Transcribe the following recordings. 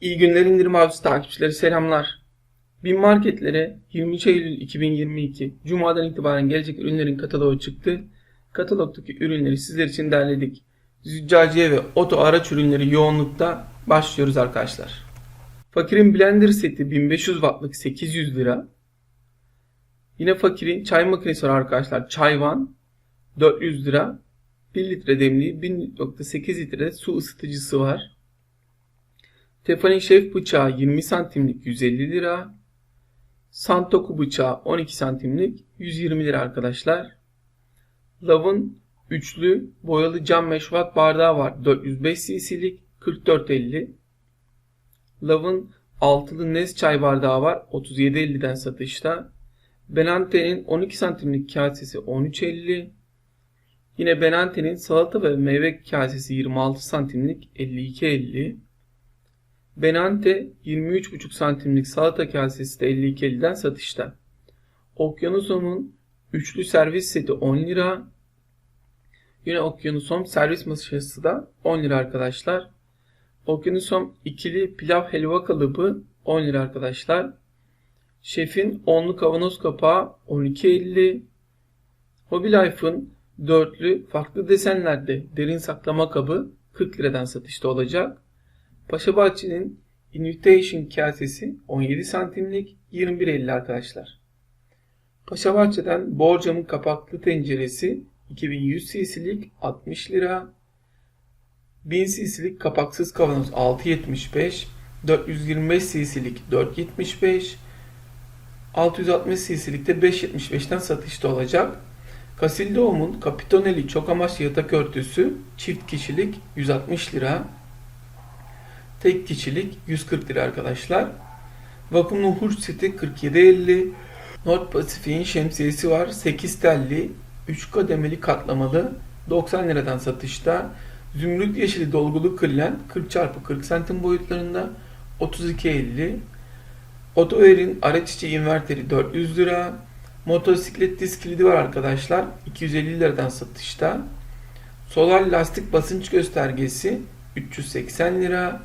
İyi günler indirim takipçileri selamlar. Bin marketlere 23 Eylül 2022 Cuma'dan itibaren gelecek ürünlerin kataloğu çıktı. Katalogdaki ürünleri sizler için derledik. Züccaciye ve oto araç ürünleri yoğunlukta başlıyoruz arkadaşlar. Fakirin blender seti 1500 wattlık 800 lira. Yine fakirin çay makinesi var arkadaşlar. Çayvan 400 lira. 1 litre demliği 1.8 litre su ısıtıcısı var. Tefal'in şef bıçağı 20 santimlik 150 lira. Santoku bıçağı 12 santimlik 120 lira arkadaşlar. Love'ın üçlü boyalı cam meşrubat bardağı var 405 cc'lik 44.50. Love'ın altılı Nes çay bardağı var 37.50'den satışta. Benante'nin 12 santimlik kasesi 13.50. Yine Benante'nin salata ve meyve kasesi 26 santimlik 52.50. Benante 23,5 santimlik salata kasesi de 52.50'den satışta. Okyanusom'un üçlü servis seti 10 lira. Yine Okyanusom servis masası da 10 lira arkadaşlar. Okyanusom ikili pilav helva kalıbı 10 lira arkadaşlar. Şefin onlu kavanoz kapağı 12.50. Hobby Life'ın dörtlü farklı desenlerde derin saklama kabı 40 liradan satışta olacak. Paşa Bahçe'nin Invitation kasesi 17 santimlik 21.50 arkadaşlar. Paşa Bahçe'den borcamın kapaklı tenceresi 2100 cc'lik 60 lira. 1000 cc'lik kapaksız kavanoz 6.75. 425 cc'lik 4.75. 660 cc'lik de 5.75'ten satışta olacak. Casildoğum'un Capitonelli çok amaçlı yatak örtüsü çift kişilik 160 lira. Tek kişilik 140 lira arkadaşlar. Vakumlu hurç seti 47.50. North Pacific'in şemsiyesi var. 8 telli, 3 kademeli katlamalı 90 liradan satışta. Zümrüt yeşili dolgulu kırlen 40 x 40 santim boyutlarında 32.50. Otoer'in araç içi inverteri 400 lira. Motosiklet disk kilidi var arkadaşlar. 250 liradan satışta. Solar lastik basınç göstergesi 380 lira.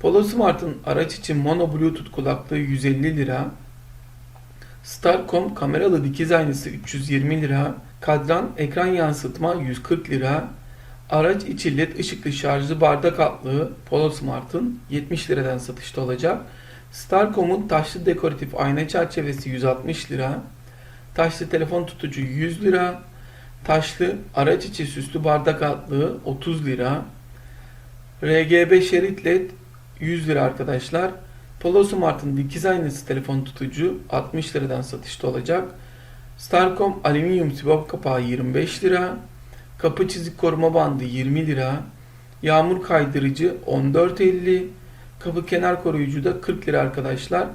Polo Smart'ın araç için mono bluetooth kulaklığı 150 lira. Starcom kameralı dikiz aynası 320 lira. Kadran ekran yansıtma 140 lira. Araç içi led ışıklı şarjlı bardak altlığı Polo Smart'ın 70 liradan satışta olacak. Starcom'un taşlı dekoratif ayna çerçevesi 160 lira. Taşlı telefon tutucu 100 lira. Taşlı araç içi süslü bardak altlığı 30 lira. RGB şerit led 100 lira arkadaşlar. Polo Smart'ın dikiz aynası telefon tutucu 60 liradan satışta olacak. Starcom alüminyum sibop kapağı 25 lira. Kapı çizik koruma bandı 20 lira. Yağmur kaydırıcı 14.50. Kapı kenar koruyucu da 40 lira arkadaşlar.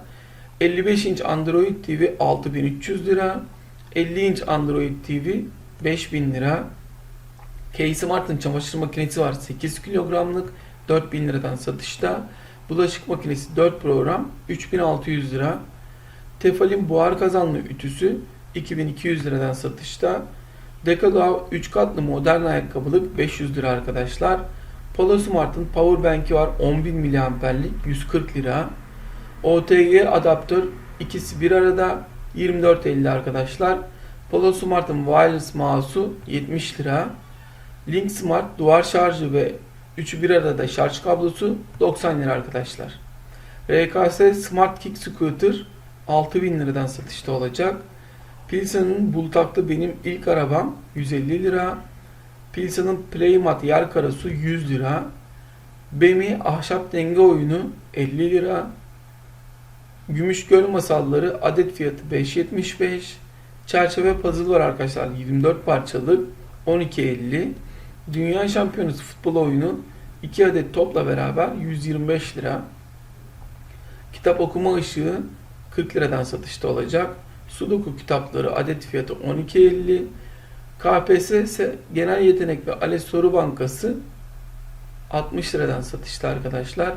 55 inç Android TV 6300 lira. 50 inç Android TV 5000 lira. K-Smart'ın çamaşır makinesi var 8 kilogramlık 4000 liradan satışta. Bulaşık makinesi 4 program 3600 lira. Tefal'in buhar kazanlı ütüsü 2200 liradan satışta. Decathlon 3 katlı modern ayakkabılık 500 lira arkadaşlar. Polo Smart'ın powerbank'i var 10.000 miliamperlik 140 lira. OTG adaptör ikisi bir arada 24.50 arkadaşlar. Polo Smart'ın wireless mouse'u 70 lira. Link Smart duvar şarjı ve Üçü bir arada şarj kablosu 90 lira arkadaşlar. RKS Smart Kick Scooter 6000 liradan satışta olacak. Pilsa'nın bultaklı benim ilk arabam 150 lira. Pilsa'nın Playmat yer karası 100 lira. Bemi ahşap denge oyunu 50 lira. Gümüş Göl masalları adet fiyatı 5.75. Çerçeve puzzle var arkadaşlar 24 parçalık 12.50. Dünya Şampiyonası futbol oyunu 2 adet topla beraber 125 lira. Kitap okuma ışığı 40 liradan satışta olacak. Sudoku kitapları adet fiyatı 12.50. KPSS Genel Yetenek ve ALES Soru Bankası 60 liradan satışta arkadaşlar.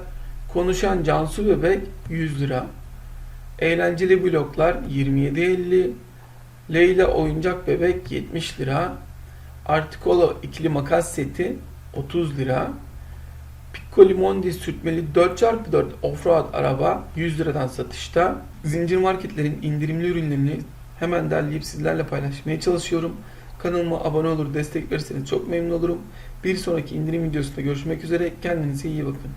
Konuşan Cansu Bebek 100 lira. Eğlenceli bloklar 27.50. Leyla Oyuncak Bebek 70 lira. Artikolo ikili makas seti 30 lira. Colimondi sürtmeli 4x4 offroad araba 100 liradan satışta. Zincir marketlerin indirimli ürünlerini hemen derleyip sizlerle paylaşmaya çalışıyorum. Kanalıma abone olur, destek verirseniz çok memnun olurum. Bir sonraki indirim videosunda görüşmek üzere. Kendinize iyi bakın.